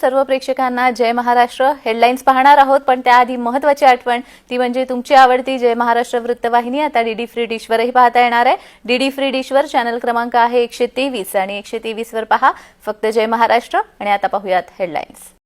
सर्व प्रेक्षकांना जय महाराष्ट्र. हेडलाईन्स पाहणार आहोत पण त्याआधी महत्वाची आठवण ती म्हणजे तुमची आवडती जय महाराष्ट्र वृत्तवाहिनी आता डीडी फ्री डिशवरही पाहता येणार आहे. डीडी फ्री डिशवर चॅनल क्रमांक आहे एकशे तेवीस आणि एकशे तेवीस वर पहा फक्त जय महाराष्ट्र. आणि आता पाहूयात हेडलाईन्स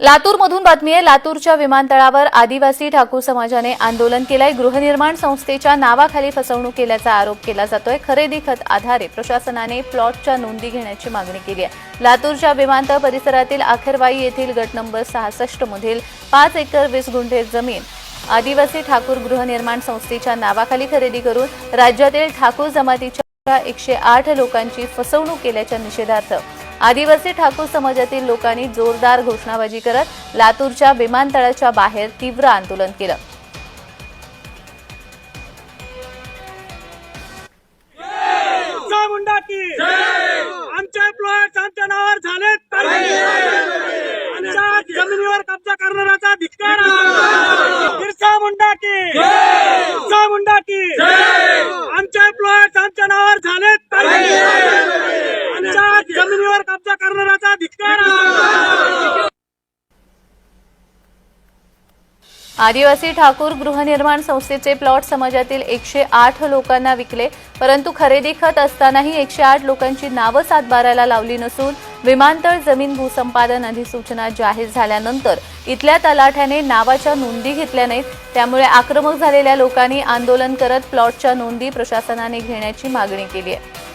लातूरमधून बातमी आहे लातूरच्या विमानतळावर आदिवासी ठाकूर समाजाने आंदोलन केलंय. गृहनिर्माण संस्थेच्या नावाखाली फसवणूक केल्याचा आरोप केला जातोय. खरेदी खत आधारे प्रशासनाने प्लॉटच्या नोंदी घेण्याची मागणी केली आहे. लातूरच्या विमानतळ परिसरातील आखेरवाई येथील गट नंबर सहासष्ट मधील पाच एकर वीस गुंठे जमीन आदिवासी ठाकूर गृहनिर्माण संस्थेच्या नावाखाली खरेदी करून राज्यातील ठाकूर जमातीच्या एकशे आठ लोकांची फसवणूक केल्याच्या निषेधार्थ आदिवासी ठाकूर समाजातील लोकांनी जोरदार घोषणाबाजी करत लातूरच्या विमानतळाच्या बाहेर तीव्र आंदोलन केलं. बिरसा आमच्या नावावर झाले पाहिजे. आमच्या जमिनीवर कब्जा करणाऱ्याचा धिक्कार आहे. बिरसा मुंडा की बिरसा मुंडा की आमचे प्लॉट आमच्या नावावर झालेत पाहिजे. आमच्या जमिनीवर कब्जा करणाऱ्याचा धिक्कार आदिवासी ठाकूर गृहनिर्माण संस्थेचे प्लॉट समाजातील एकशे आठ लोकांना विकले परंतु खरेदी खत असतानाही एकशे आठ लोकांची नावं सातबाराला लावली नसून विमानतळ जमीन भूसंपादन अधिसूचना जाहीर झाल्यानंतर इथल्या तलाठ्याने नावाच्या नोंदी घेतल्या नाहीत. त्यामुळे आक्रमक झालेल्या लोकांनी आंदोलन करत प्लॉटच्या नोंदी प्रशासनाने घेण्याची मागणी केली आहे.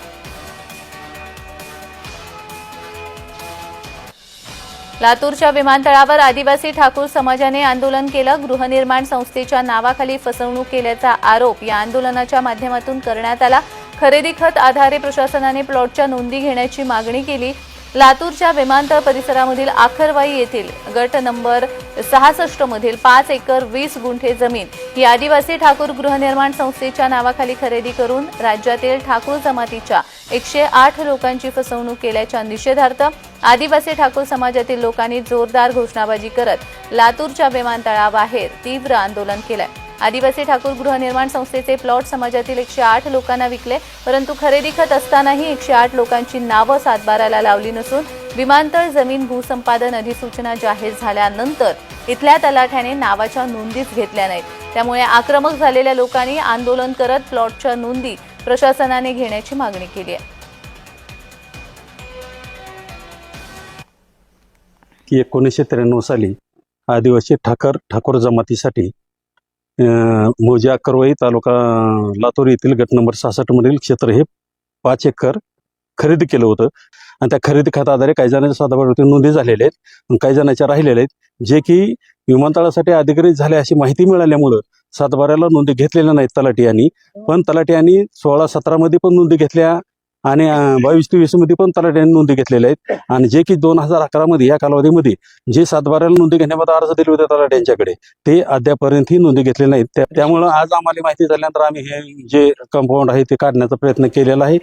लातूरच्या विमानतळावर आदिवासी ठाकूर समाजाने आंदोलन केलं. गृहनिर्माण संस्थेच्या नावाखाली फसवणूक केल्याचा आरोप या आंदोलनाच्या माध्यमातून करण्यात आला. खरेदी खत आधारे प्रशासनाने प्लॉटच्या नोंदी घेण्याची मागणी केली. लातूरच्या विमानतळ परिसरामधील आखरवाई येथील गट नंबर सहासष्ट मधील पाच एकर वीस गुंठे जमीन ही आदिवासी ठाकूर गृहनिर्माण संस्थेच्या नावाखाली खरेदी करून राज्यातील ठाकूर जमातीच्या एकशे आठ लोकांची फसवणूक केल्याच्या निषेधार्थ आदिवासी ठाकूर समाजातील लोकांनी जोरदार घोषणाबाजी करत लातूरच्या विमानतळाबाहेर तीव्र आंदोलन केलंय. आदिवासी ठाकूर गृहनिर्माण संस्थेचे प्लॉट समाजातील एकशे आठ लोकांना विकले परंतु खरेदी खत असतानाही एकशे आठ लोकांची नावं सातबाराला लावली नसून विमानतळ जमीन भूसंपादन अधिसूचना जाहीर झाल्यानंतर इथल्या तलाठ्याने नावाच्या नोंदीच घेतल्या नाहीत. त्यामुळे आक्रमक झालेल्या लोकांनी आंदोलन करत प्लॉटच्या नोंदी प्रशासनाने घेण्याची मागणी केली आहे. की एकोणीसशे त्र्याण्णव साली आदिवासी ठाकर ठाकूर जमातीसाठी मोजा करवई तालुका लातूर येथील गट नंबर सहासष्ट मधील क्षेत्र हे पाच एकर खरेदी केलं होतं. आणि त्या खरेदी खत आधारे काही जणांच्या साधारण नोंदी झालेल्या आहेत. आणि काही जणांच्या राहिलेल्या आहेत. जे की विमानतळासाठी अधिकृत झाले अशी माहिती मिळाल्यामुळं सातबाऱ्याला नोंदी घेतलेल्या नाहीत तलाठी यांनी पण तलाठी यांनी सोळा सतरामध्ये पण नोंदी घेतल्या आणि बावीस तेवीसमध्ये पण तलाट्यांनी नोंदी घेतलेल्या आहेत. आणि जे की दोन हजार अकरा मध्ये या कालावधीमध्ये जे सातबाऱ्याला नोंदी घेण्यामध्ये अर्ज दिले होते तलाट्यांच्याकडे ते अद्यापर्यंत ही नोंदी घेतले नाहीत. त्यामुळे त्यामुळं आज आम्हाला माहिती झाल्यानंतर आम्ही हे जे कंपाऊंड आहे ते काढण्याचा प्रयत्न केलेला आहे.